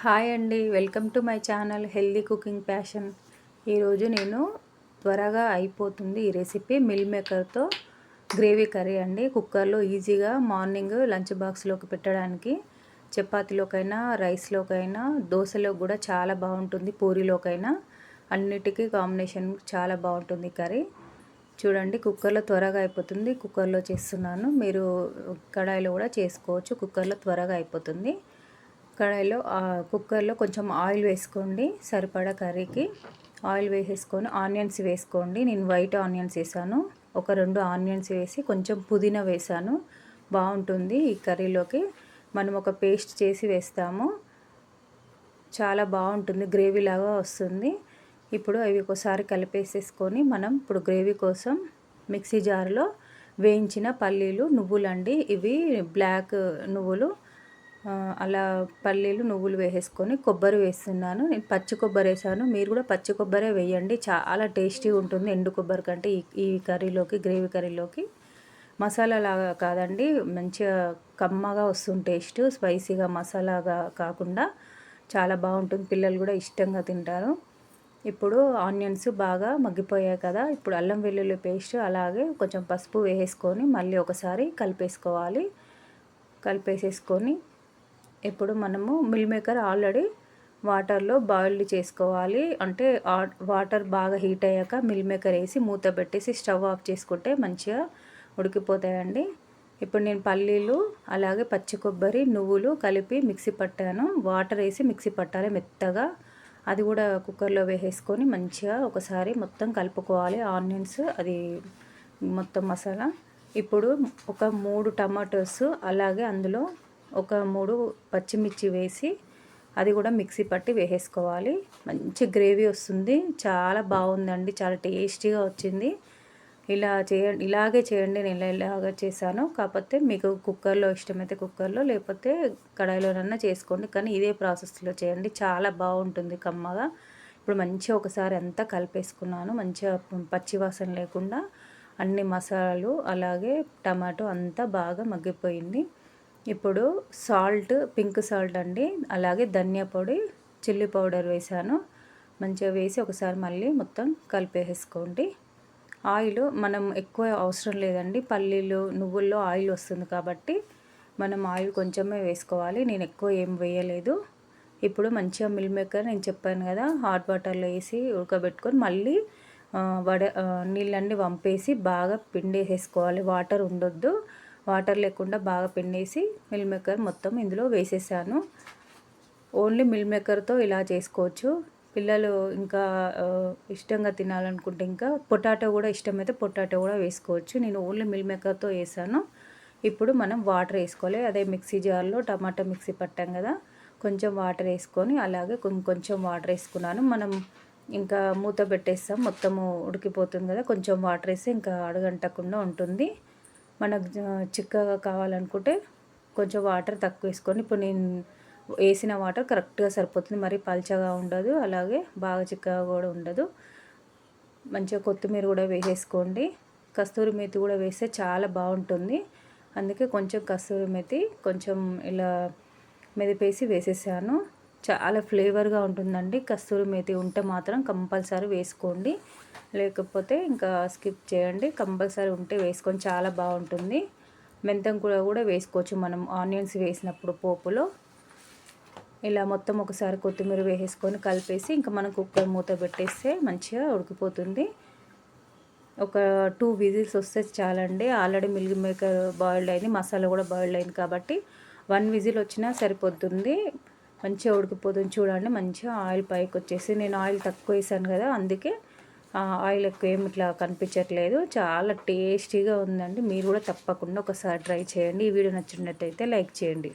Hi అండి. Welcome to my channel healthy cooking passion. ఈరోజు నేను త్వరగా అయిపోతుంది ఈ రెసిపీ. మిల్ మేకర్తో గ్రేవీ కర్రీ అండి. కుక్కర్లో ఈజీగా మార్నింగ్ లంచ్ బాక్స్లోకి పెట్టడానికి చపాతీలోకైనా రైస్లోకైనా దోశలో కూడా చాలా బాగుంటుంది పూరీలోకైనా. అన్నిటికీ కాంబినేషన్ చాలా బాగుంటుంది కర్రీ. చూడండి కుక్కర్లో త్వరగా అయిపోతుంది. కుక్కర్లో చేస్తున్నాను. మీరు కడాయిలో కూడా చేసుకోవచ్చు. కుక్కర్లో త్వరగా అయిపోతుంది. కడాయిలో కుక్కర్లో కొంచెం ఆయిల్ వేసుకోండి సరిపడా కర్రీకి. ఆయిల్ వేసేసుకొని ఆనియన్స్ వేసుకోండి. నేను వైట్ ఆనియన్స్ వేసాను. ఒక రెండు ఆనియన్స్ వేసి కొంచెం పుదీనా వేసాను. బాగుంటుంది ఈ కర్రీలోకి. మనం ఒక పేస్ట్ చేసి వేస్తాము. చాలా బాగుంటుంది. గ్రేవీ లాగా వస్తుంది. ఇప్పుడు అవి ఒకసారి కలిపేసేసుకొని మనం ఇప్పుడు గ్రేవీ కోసం మిక్సీ జార్లో వేయించిన పల్లీలు నువ్వులండి. ఇవి బ్లాక్ నువ్వులు. అలా పల్లీలు నువ్వులు వేసేసుకొని కొబ్బరి వేస్తున్నాను. నేను పచ్చి కొబ్బరి వేసాను. మీరు కూడా పచ్చి కొబ్బరే వేయండి. చాలా టేస్టీగా ఉంటుంది ఎండు కొబ్బరి కంటే ఈ ఈ కర్రీలోకి గ్రేవీ కర్రీలోకి. మసాలా లాగా కాదండి మంచిగా కమ్మగా వస్తుంది టేస్ట్ స్పైసీగా మసాలాగా కాకుండా చాలా బాగుంటుంది. పిల్లలు కూడా ఇష్టంగా తింటారు. ఇప్పుడు ఆనియన్స్ బాగా మగ్గిపోయాయి కదా ఇప్పుడు అల్లం వెల్లుల్లి పేస్ట్ అలాగే కొంచెం పసుపు వేసేసుకొని మళ్ళీ ఒకసారి కలిపేసుకోవాలి. కలిపేసేసుకొని ఇప్పుడు మనము మిల్ మేకర్ ఆల్రెడీ వాటర్లో బాయిల్డ్ చేసుకోవాలి. అంటే వాటర్ బాగా హీట్ అయ్యాక మిల్ మేకర్ వేసి మూత పెట్టేసి స్టవ్ ఆఫ్ చేసుకుంటే మంచిగా ఉడికిపోతాయండి. ఇప్పుడు నేను పల్లీలు అలాగే పచ్చి కొబ్బరి నువ్వులు కలిపి మిక్సీ పట్టాను. వాటర్ వేసి మిక్సీ పట్టాలి మెత్తగా. అది కూడా కుక్కర్లో వేసేసుకొని మంచిగా ఒకసారి మొత్తం కలుపుకోవాలి. ఆనియన్స్ అది మొత్తం మసాలా. ఇప్పుడు ఒక మూడు టమాటోస్ అలాగే అందులో ఒక మూడు పచ్చిమిర్చి వేసి అది కూడా మిక్సీ పట్టి వేసేసుకోవాలి. మంచి గ్రేవీ వస్తుంది. చాలా బాగుందండి. చాలా టేస్టీగా వచ్చింది. ఇలా చేయండి ఇలాగే చేయండి. నేను ఇలాగా చేశాను. కాకపోతే మీకు కుక్కర్లో ఇష్టమైతే కుక్కర్లో లేకపోతే కడాయిలోనన్నా చేసుకోండి. కానీ ఇదే ప్రాసెస్లో చేయండి. చాలా బాగుంటుంది కమ్మగా. ఇప్పుడు మంచిగా ఒకసారి అంతా కలిపేసుకున్నాను. మంచిగా పచ్చివాసన లేకుండా అన్ని మసాలాలు అలాగే టమాటో అంతా బాగా మగ్గిపోయింది. ఇప్పుడు సాల్ట్ పింక్ సాల్ట్ అండి. అలాగే ధనియా పొడి చిల్లీ పౌడర్ వేసాను మంచిగా వేసి ఒకసారి మళ్ళీ మొత్తం కలిపేసుకోండి ఆయిల్ మనం ఎక్కువ అవసరం లేదండి. పల్లీలు నువ్వుల్లో ఆయిల్ వస్తుంది కాబట్టి మనం ఆయిల్ కొంచెమే వేసుకోవాలి. నేను ఎక్కువ ఏం వేయలేదు. ఇప్పుడు మంచిగా మిల్ మేకర్ నేను చెప్పాను కదా హాట్ వాటర్లో వేసి ఉడకబెట్టుకొని మళ్ళీ వడ నీళ్ళన్నీ వంపేసి బాగా పిండి వేసుకోవాలి వాటర్ ఉండొద్దు. వాటర్ లేకుండా బాగా పిండేసి మిల్ మేకర్ మొత్తం ఇందులో వేసేసాను. ఓన్లీ మిల్ మేకర్తో ఇలా చేసుకోవచ్చు. పిల్లలు ఇంకా ఇష్టంగా తినాలనుకుంటే ఇంకా పొటాటో కూడా ఇష్టమైతే పొటాటో కూడా వేసుకోవచ్చు. నేను ఓన్లీ మిల్ మేకర్తో వేసాను. ఇప్పుడు మనం వాటర్ వేసుకోవాలి. అదే మిక్సీ జార్లో టమాటా మిక్సీ పట్టాం కదా కొంచెం వాటర్ వేసుకొని అలాగే కొంచెం వాటర్ వేసుకున్నాను. మనం ఇంకా మూత పెట్టేస్తాం. మొత్తము ఉడికిపోతుంది కదా కొంచెం వాటర్ వేస్తే ఇంకా అడగంటకుండా ఉంటుంది. మనకు చిక్కగా కావాలనుకుంటే కొంచెం వాటర్ తక్కువ వేసుకొని ఇప్పుడు నేను వేసిన వాటర్ కరెక్ట్గా సరిపోతుంది. మరి పల్చగా ఉండదు అలాగే బాగా చిక్కగా కూడా ఉండదు. మంచిగా కొత్తిమీర కూడా వేసేసుకోండి. కస్తూరి మేతి కూడా వేస్తే చాలా బాగుంటుంది. అందుకే కొంచెం కస్తూరి మేతి కొంచెం ఇలా మెదిపేసి వేసేసాను. చాలా ఫ్లేవర్గా ఉంటుందండి. కస్తూరి మేతి ఉంటే మాత్రం కంపల్సరీ వేసుకోండి. లేకపోతే ఇంకా స్కిప్ చేయండి. కంపల్సరీ ఉంటే వేసుకొని చాలా బాగుంటుంది. మెంతం కూడా కూడా వేసుకోవచ్చు మనం. ఆనియన్స్ వేసినప్పుడు పోపులో. ఇలా మొత్తం ఒకసారి కొత్తిమీర వేసేసుకొని కలిపేసి ఇంకా మనం కుక్కర్ మూత పెట్టేస్తే మంచిగా ఉడికిపోతుంది. ఒక టూ విజిల్స్ వస్తే చాలండి. ఆల్రెడీ మిల్క్ మేకర్ బాయిల్డ్ అయింది. మసాలా కూడా బాయిల్డ్ అయింది కాబట్టి వన్ విజిల్ వచ్చినా సరిపోతుంది. మంచిగా ఉడికిపోతుంది చూడండి మంచిగా ఆయిల్ పైకి వచ్చేసి నేను ఆయిల్ తక్కువ వేసాను కదా అందుకే ఆయిల్ ఎక్కువ ఏమి ఇట్లా కనిపించట్లేదు. చాలా టేస్టీగా ఉందండి మీరు కూడా తప్పకుండా ఒకసారి ట్రై చేయండి. ఈ వీడియో నచ్చినట్టయితే లైక్ చేయండి.